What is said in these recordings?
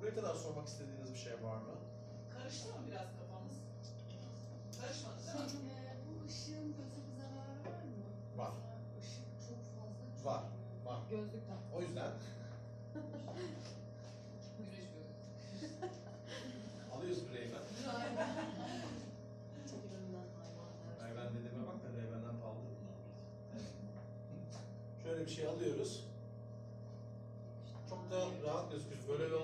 Buraya kadar sormak istediğiniz bir şey var mı? Karıştı mı biraz kafamız? Karışmadı değil mi? Ee, bu ışığın göze bir zararı var mı? Var. Mesela Işık çok fazla çıkıyor. Var, var. Gözlükten. O yüzden Güneş gözlüğü. alıyoruz bir Ray-Ban. Çekiminden hayvanlar. Ray-Ban dediğime bak da Ray-Ban'den pahalı bunlar. Şöyle bir şey alıyoruz. Çok da rahat gözüküyor. Böyle yol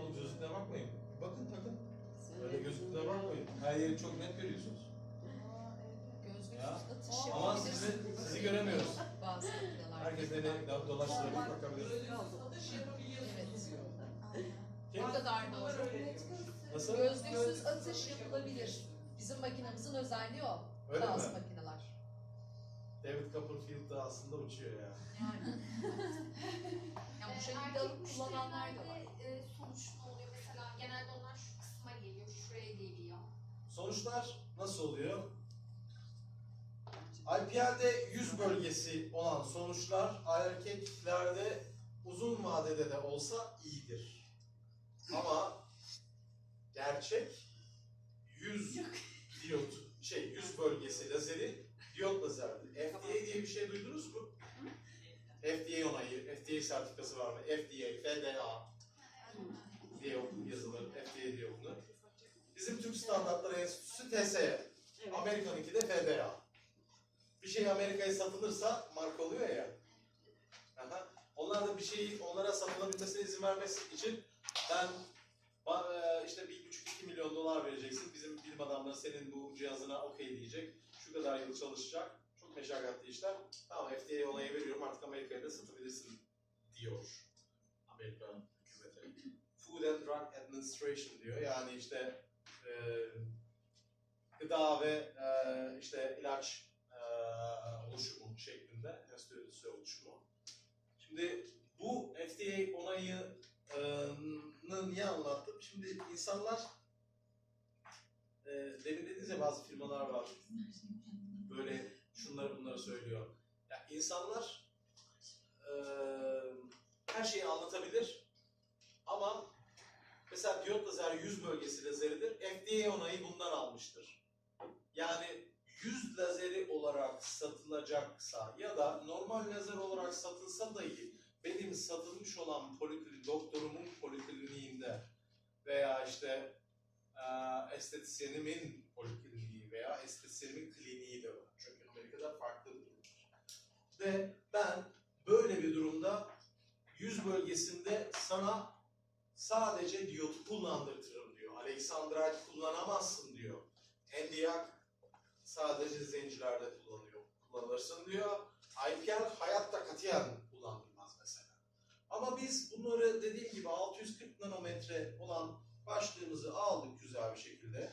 Her yeri çok net görüyorsunuz. Gözlüksüz Ya. atış Ama sizi, sizi göremiyoruz. Bazı makineler. Herkes beni do- dolaştırabilir, bakabilir. Satış yapabiliyorsunuz diyor. Kim? O kadar öyle diyor. Nasıl? Gözlüksüz atış yapılabilir. Bizim makinamızın özelliği o. Öyle Bazı mi? makineler. David Copperfield da aslında uçuyor ya. Yani. yani bu şekilde Erkek alıp kullananlar da var. e, sonuç ne oluyor? Mesela genelde onlar şu kısma geliyor, şuraya geliyor. Sonuçlar nasıl oluyor? IPL'de yüz bölgesi olan sonuçlar erkeklerde uzun vadede de olsa iyidir. Ama gerçek Enstitüsü TSE. Amerika'nınki de FDA. Bir şey Amerika'ya satılırsa marka oluyor ya. Aha. Onlar da bir şeyi onlara satılabilmesine izin vermesi için ben e, işte bir buçuk iki milyon dolar vereceksin. Bizim bilim adamları senin bu cihazına okey diyecek. Şu kadar yıl çalışacak. Çok meşakkatli işler. Tamam FDA'ya onayı veriyorum artık Amerika'ya da satabilirsin diyor. Amerika hükümeti. Food and Drug Administration diyor. Yani işte e, gıda ve e, işte ilaç e, oluşumu şeklinde enstitüsü oluşumu. Şimdi bu FDA onayını niye anlattım? Şimdi insanlar e, demin dediniz ya bazı firmalar var böyle şunları bunları söylüyor. Ya insanlar e, her şeyi anlatabilir ama mesela diyot lazer yüz bölgesi lazeridir. FDA onayı bundan almıştır. Yani yüz lazeri olarak satılacaksa ya da normal lazer olarak satılsa dahi benim satılmış olan poliklinik, doktorumun polikliniğinde veya işte eee estetisyenimin polikliniği veya estetisyenimin kliniği de var. Çünkü Amerika'da farklı bir durum. Ve ben böyle bir durumda yüz bölgesinde sana sadece diyotu kullandırtırım diyor. Alexandrite kullanamazsın diyor. Endiak sadece zencilerde kullanıyor, kullanırsın diyor. IPL hayatta katiyen kullandırmaz mesela. Ama biz bunları dediğim gibi 640 nanometre olan başlığımızı aldık güzel bir şekilde.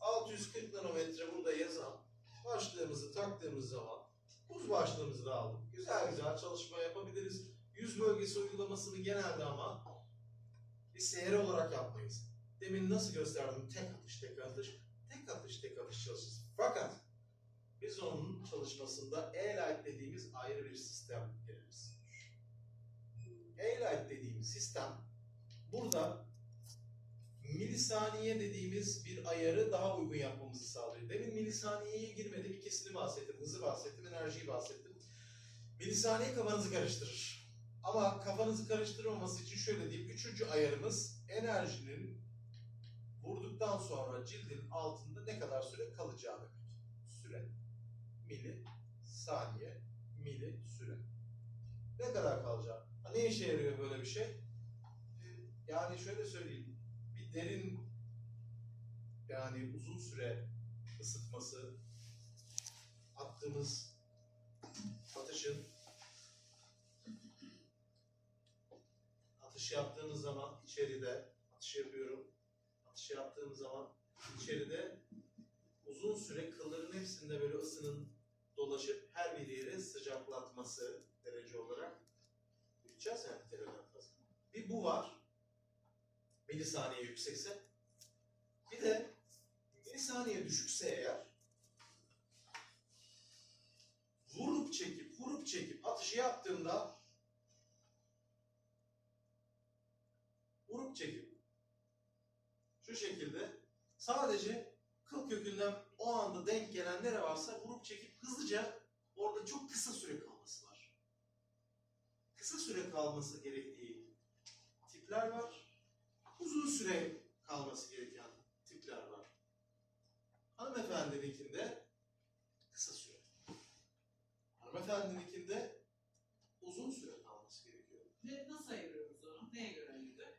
640 nanometre burada yazan başlığımızı taktığımız zaman buz başlığımızı da aldık. Güzel güzel çalışma yapabiliriz. Yüz bölgesi uygulamasını genelde ama biz seyre olarak yapmayız. Demin nasıl gösterdim? Tek atış, tek atış, tek atış, tek atış çalışırız. Fakat biz onun çalışmasında E-Light dediğimiz ayrı bir sistem gireriz. E-Light dediğimiz sistem burada milisaniye dediğimiz bir ayarı daha uygun yapmamızı sağlıyor. Demin milisaniyeye girmedim. İkisini bahsettim. Hızı bahsettim, enerjiyi bahsettim. Milisaniye kafanızı karıştırır. Ama kafanızı karıştırmaması için şöyle diyeyim. Üçüncü ayarımız enerjinin vurduktan sonra cildin altında ne kadar süre kalacağı demek. Süre. Mili, saniye, mili, süre. Ne kadar kalacağı. Ha, ne işe yarıyor böyle bir şey? Ee, Yani şöyle söyleyeyim. Bir derin yani uzun süre ısıtması attığımız atışın atış yaptığımız zaman içeride atış yapıyorum. Atış yaptığım zaman içeride uzun süre kılların hepsinde böyle ısının dolaşıp her bir yeri sıcaklatması derece olarak gideceğiz yani fazla. Bir bu var. Milisaniye yüksekse. Bir de milisaniye düşükse eğer vurup çekip vurup çekip atışı yaptığımda vurup çekip Sadece kıl kökünden o anda denk gelen nere varsa vurup çekip hızlıca orada çok kısa süre kalması var. Kısa süre kalması gerektiği tipler var. Uzun süre kalması gereken tipler var. Hanımefendininkinde kısa süre. Hanımefendininkinde uzun süre kalması gerekiyor. Ne, nasıl ayırıyoruz onu? Neye göre ayırdık?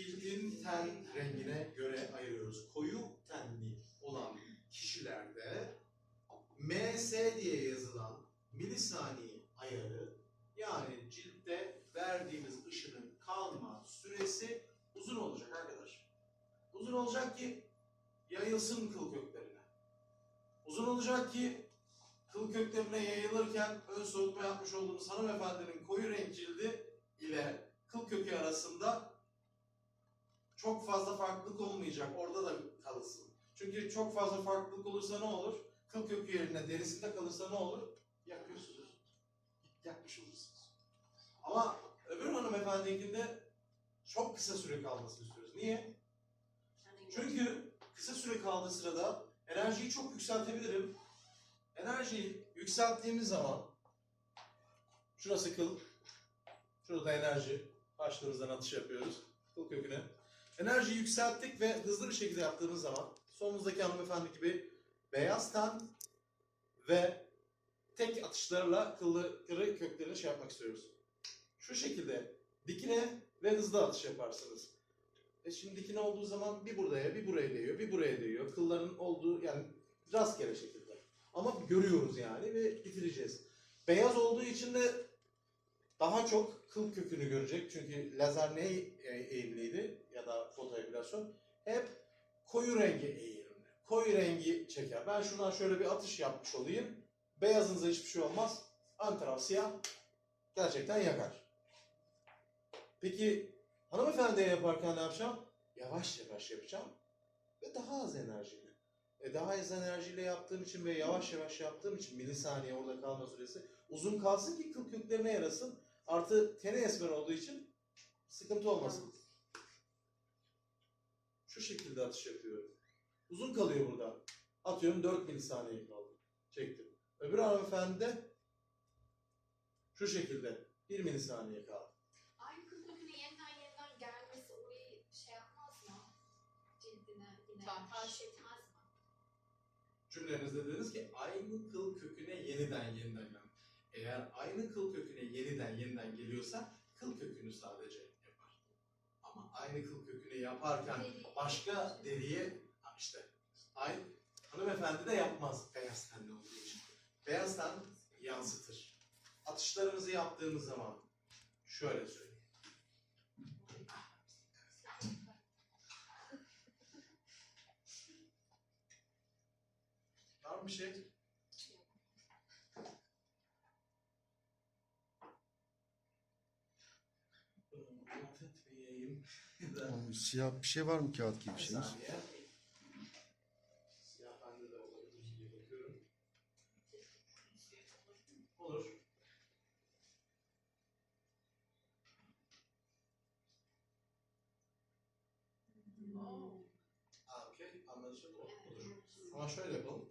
Cildin ten rengine göre ayırıyoruz. Koyu tenli olan kişilerde MS diye yazılan milisaniye ayarı yani ciltte verdiğimiz ışının kalma süresi uzun olacak arkadaş. Uzun olacak ki yayılsın kıl köklerine. Uzun olacak ki kıl köklerine yayılırken ön soğutma yapmış olduğumuz hanımefendinin koyu renk cildi ile kıl kökü arasında çok fazla farklılık olmayacak. Orada da kalırsın. Çünkü çok fazla farklılık olursa ne olur? Kıl kökü yerine derisinde kalırsa ne olur? Yakıyorsunuz. Yakmış olursunuz. Ama öbür hanımefendininkinde çok kısa süre kalmasını istiyoruz. Niye? Çünkü kısa süre kaldığı sırada enerjiyi çok yükseltebilirim. Enerjiyi yükselttiğimiz zaman şurası kıl, şurada enerji. Başlarımızdan atış yapıyoruz. Kıl köküne. Enerjiyi yükselttik ve hızlı bir şekilde yaptığımız zaman solumuzdaki hanımefendi gibi beyaz ten ve tek atışlarla kılları köklerini şey yapmak istiyoruz. Şu şekilde dikine ve hızlı atış yaparsınız. E şimdi dikine olduğu zaman bir buraya, bir buraya değiyor, bir buraya değiyor. Kılların olduğu yani rastgele şekilde. Ama görüyoruz yani ve bitireceğiz. Beyaz olduğu için de daha çok kıl kökünü görecek. Çünkü lazer neye e- eğimliydi ya da fotoepilasyon? Hep koyu rengi eğilimli. Koyu rengi çeker. Ben şuradan şöyle bir atış yapmış olayım. Beyazınıza hiçbir şey olmaz. Ön taraf siyah. Gerçekten yakar. Peki hanımefendiye yaparken ne yapacağım? Yavaş yavaş yapacağım. Ve daha az enerjiyle. E daha az enerjiyle yaptığım için ve yavaş yavaş yaptığım için milisaniye orada kalma süresi uzun kalsın ki kıl köklerine yarasın. Artı tene esmer olduğu için sıkıntı olmasın. Şu şekilde atış yapıyorum. Uzun kalıyor burada. Atıyorum 4 milisaniye kaldı. Çektim. Öbür hanımefendi de şu şekilde 1 milisaniye kaldı. Aynı kıl köküne yeniden yeniden gelmesi orayı şey yapmaz mı? Cildine yine Tahriş. etmez mi? Cümlenizde dediniz ki aynı kıl köküne yeniden yeniden gel. Eğer aynı kıl köküne yeniden yeniden geliyorsa kıl kökünü sadece aynı kıl köküne yaparken başka deriye işte aynı hanımefendi de yapmaz beyaz tenli olduğu için. Beyaz ten yansıtır. Atışlarımızı yaptığımız zaman şöyle söyleyeyim. Var mı bir şey? Siyah bir şey var mı kağıt gibi bir Bir şeyiniz? saniye. Siyah bende de olabilir diye bakıyorum. Olur. Oo. Aa, okey. Anlaşıldı. Olur. Ama şöyle yapalım.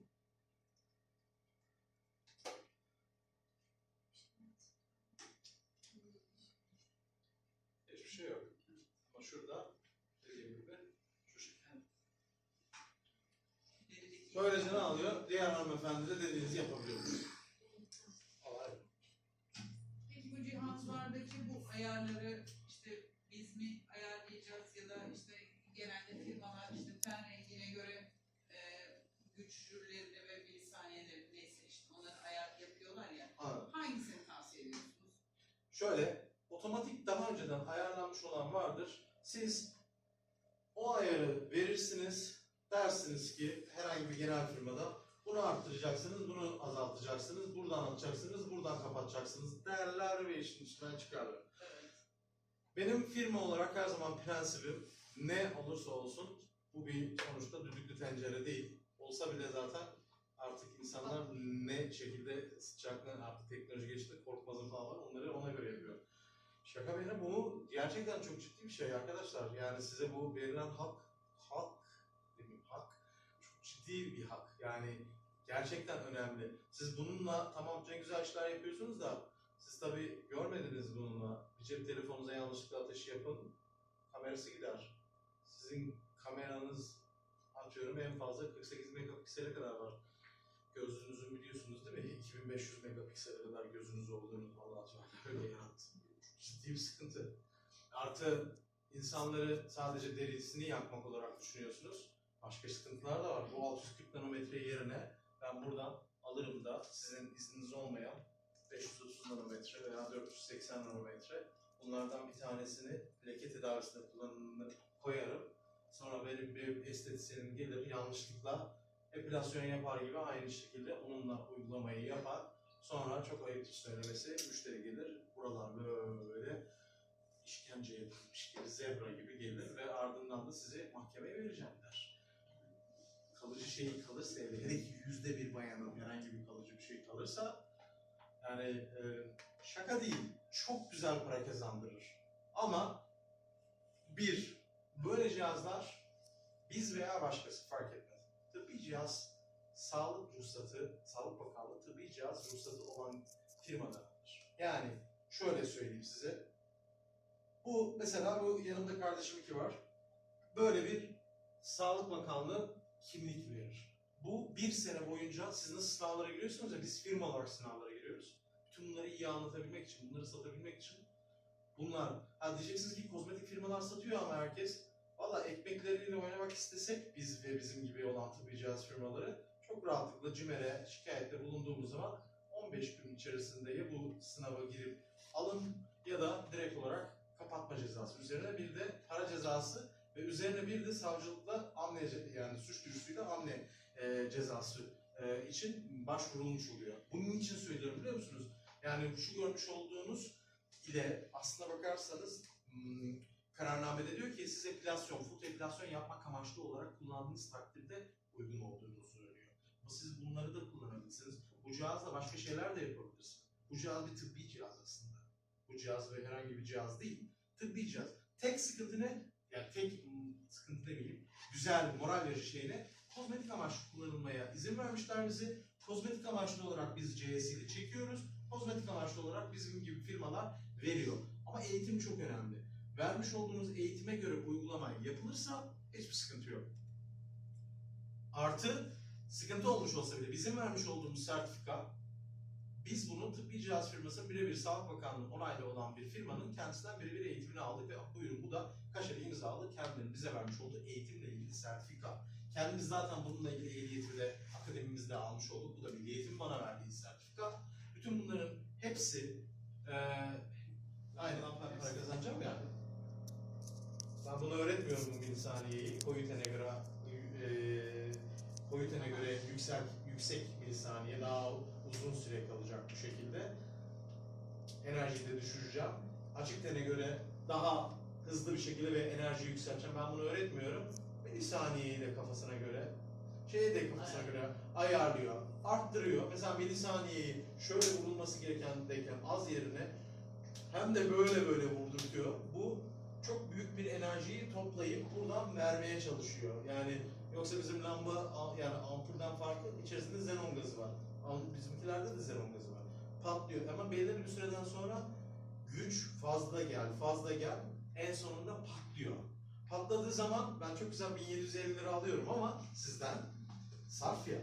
Hiçbir şey yok. Ama şurada dediğim gibi şu şekilde. Derideki- Böylece ne alıyor? Diğer hanımefendi de dediğinizi yapabiliyor. Olay. Peki bu cihazlardaki bu ayarları işte biz mi ayarlayacağız ya da işte genelde firmalar işte ten rengine göre e, güçlülerini ve milisaniyelerini neyse işte onları ayar yapıyorlar ya. Anladım. Hangisini tavsiye ediyorsunuz? Şöyle, otomatik daha önceden ayarlanmış olan vardır. Siz o ayarı verirsiniz, dersiniz ki herhangi bir genel firmada bunu arttıracaksınız, bunu azaltacaksınız, buradan atacaksınız, buradan kapatacaksınız derler ve işin içinden çıkarlar. Evet. Benim firma olarak her zaman prensibim ne olursa olsun bu bir sonuçta düdüklü tencere değil. Olsa bile zaten artık insanlar ne şekilde sıcaklığın artık teknoloji geçti korkmazın falan var onları ona göre yapıyor. Şaka bir yana bu gerçekten çok ciddi bir şey arkadaşlar. Yani size bu verilen hak, hak, demeyeyim hak ciddi bir hak. Yani gerçekten önemli. Siz bununla tamam ne güzel işler yapıyorsunuz da siz tabii görmediniz bununla. Bir cep telefonunuza yanlışlıkla ateşi yapın, kamerası gider. Sizin kameranız atıyorum en fazla 48 megapiksele kadar var. Gözünüzün biliyorsunuz değil mi? 2500 megapiksele kadar gözünüz olduğunu Allah Teala öyle yarattı. Ciddi bir sıkıntı. Artı insanları sadece derisini yakmak olarak düşünüyorsunuz. Başka sıkıntılar da var. Bu 640 nanometre yerine ben buradan alırım da sizin izniniz olmayan 530 nanometre veya 480 nanometre bunlardan bir tanesini leke tedavisinde kullanımını koyarım. Sonra benim bir estetisyenim gelir yanlışlıkla epilasyon yapar gibi aynı şekilde onunla uygulamayı yapar. Sonra çok ayıptır söylemesi müşteri gelir buralar böyle işkence yapılmış gibi zebra gibi gelir ve ardından da sizi mahkemeye vereceğim der. Kalıcı şey kalırsa hele hele ki yüzde bir bayanın herhangi bir kalıcı bir şey kalırsa yani e, şaka değil çok güzel para kazandırır. Ama bir böyle cihazlar biz veya başkası fark etmez. Tıbbi cihaz sağlık ruhsatı, Sağlık Bakanlığı tıbbi cihaz ruhsatı olan firmadan alır. Yani şöyle söyleyeyim size. Bu mesela bu yanımda kardeşiminki var. Böyle bir Sağlık Bakanlığı kimlik verir. Bu bir sene boyunca siz nasıl sınavlara giriyorsunuz ya biz firma olarak sınavlara giriyoruz. Bütün bunları iyi anlatabilmek için, bunları satabilmek için bunlar. Ha diyeceksiniz ki kozmetik firmalar satıyor ama herkes. Valla ekmekleriyle oynamak istesek biz ve bizim gibi olan tıbbi cihaz firmaları çok rahatlıkla CİMER'e şikayette bulunduğumuz zaman 15 gün içerisinde ya bu sınava girip alın ya da direkt olarak kapatma cezası üzerine bir de para cezası ve üzerine bir de savcılıkla amne yani suç duyurusuyla amne e, cezası e, için başvurulmuş oluyor. Bunun için söylüyorum biliyor musunuz? Yani şu görmüş olduğunuz ile aslına bakarsanız hmm, kararnamede diyor ki siz epilasyon, full epilasyon yapmak amaçlı olarak kullandığınız takdirde uygun olduğunu söylüyor. Ama siz bunları da kullanabilirsiniz. Bu cihazla başka şeyler de yapabilirsiniz. Bu cihaz bir tıbbi cihaz aslında. Bu cihaz ve herhangi bir cihaz değil. Tıbbi cihaz. Tek sıkıntı ne? Yani tek sıkıntı demeyeyim. Güzel, moral verici şey ne? Kozmetik amaçlı kullanılmaya izin vermişler bizi. Kozmetik amaçlı olarak biz CS'yi çekiyoruz. Kozmetik amaçlı olarak bizim gibi firmalar veriyor. Ama eğitim çok önemli. Vermiş olduğunuz eğitime göre uygulama yapılırsa hiçbir sıkıntı yok. Artı sıkıntı olmuş olsa bile bizim vermiş olduğumuz sertifika biz bunu tıbbi cihaz firmasının birebir Sağlık Bakanlığı onaylı olan bir firmanın kendisinden birebir eğitimini aldık ve buyurun bu da kaşeli imzalı kendilerinin bize vermiş olduğu eğitimle ilgili sertifika. Kendimiz zaten bununla ilgili ehliyeti de akademimizde almış olduk. Bu da Milli Eğitim bana verdiği sertifika. Bütün bunların hepsi eee aynen ben para kazanacağım ya. Ben bunu öğretmiyorum bu milisaniyeyi. Koyutene göre eee koyutene göre yüksek yüksek milisaniye daha uzun süre kalacak bu şekilde. Enerjiyi de düşüreceğim. Açık tene göre daha hızlı bir şekilde ve enerji yükselteceğim. Ben bunu öğretmiyorum. Milisaniyeyi de kafasına göre, şeyi de kafasına göre ayarlıyor, arttırıyor. Mesela milisaniyeyi şöyle vurulması gereken deyken az yerine hem de böyle böyle vurdurtuyor. Bu çok büyük bir enerjiyi toplayıp buradan vermeye çalışıyor. Yani yoksa bizim lamba yani ampulden farkı içerisinde xenon gazı var. Bizimkilerde de xenon gazı var. Patlıyor ama belirli bir süreden sonra güç fazla gel, fazla gel en sonunda patlıyor. Patladığı zaman ben çok güzel 1750 lira alıyorum ama sizden sarf ya.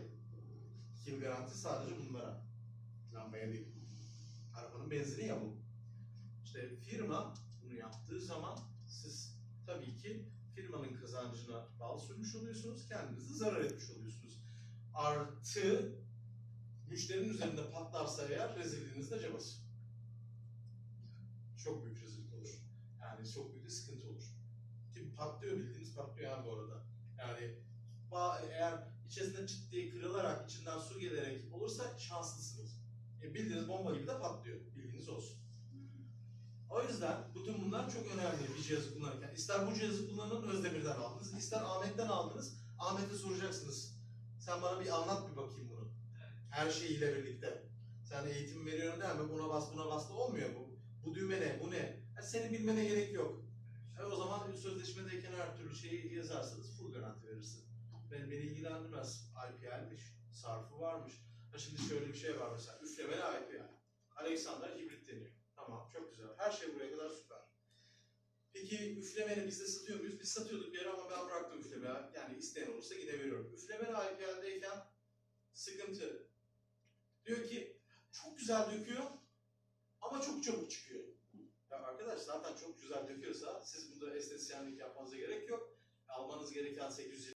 Yıl garanti sadece bunlara. Lambaya değil. Arabanın benzini ya bu. İşte firma bunu yaptığı zaman siz tabii ki firmanın kazancına bal sürmüş oluyorsunuz, kendinize zarar etmiş oluyorsunuz. Artı müşterinin üzerinde patlarsa eğer rezilliğiniz de cabası. Çok büyük olur. Yani çok büyük bir sıkıntı olur. Ki patlıyor bildiğiniz patlıyor yani bu arada. Yani eğer içerisinde çıt kırılarak içinden su gelerek olursa şanslısınız. E, bildiğiniz bomba gibi de patlıyor. Bilginiz olsun. O yüzden bütün bunlar çok önemli bir cihazı kullanırken. İster bu cihazı kullanın Özdemir'den aldınız, ister Ahmet'ten aldınız. Ahmet'e soracaksınız. Sen bana bir anlat bir bakayım bunu. Her şeyiyle birlikte. Sen eğitim veriyorum der mi? Buna bas buna bas da olmuyor bu. Bu düğme ne? Bu ne? Ha, senin bilmene gerek yok. E, o zaman sözleşmedeyken her türlü şeyi yazarsanız full garanti verirsin. beni, beni ilgilendirmez. IPL'miş, sarfı varmış. Ha şimdi şöyle bir şey var mesela, üflemeli IPL. Alexander hibrit deniyor. Tamam, çok güzel. Her şey buraya kadar süper. Peki üflemeli biz de satıyor muyuz? Biz satıyorduk bir ara ama ben bıraktım üflemeyi. Yani isteyen olursa yine veriyorum. Üflemeli IPL'deyken sıkıntı. Diyor ki çok güzel döküyor ama çok çabuk çıkıyor. Arkadaş zaten çok güzel döküyorsa siz burada estetisyenlik yapmanıza gerek yok. Almanız gereken 820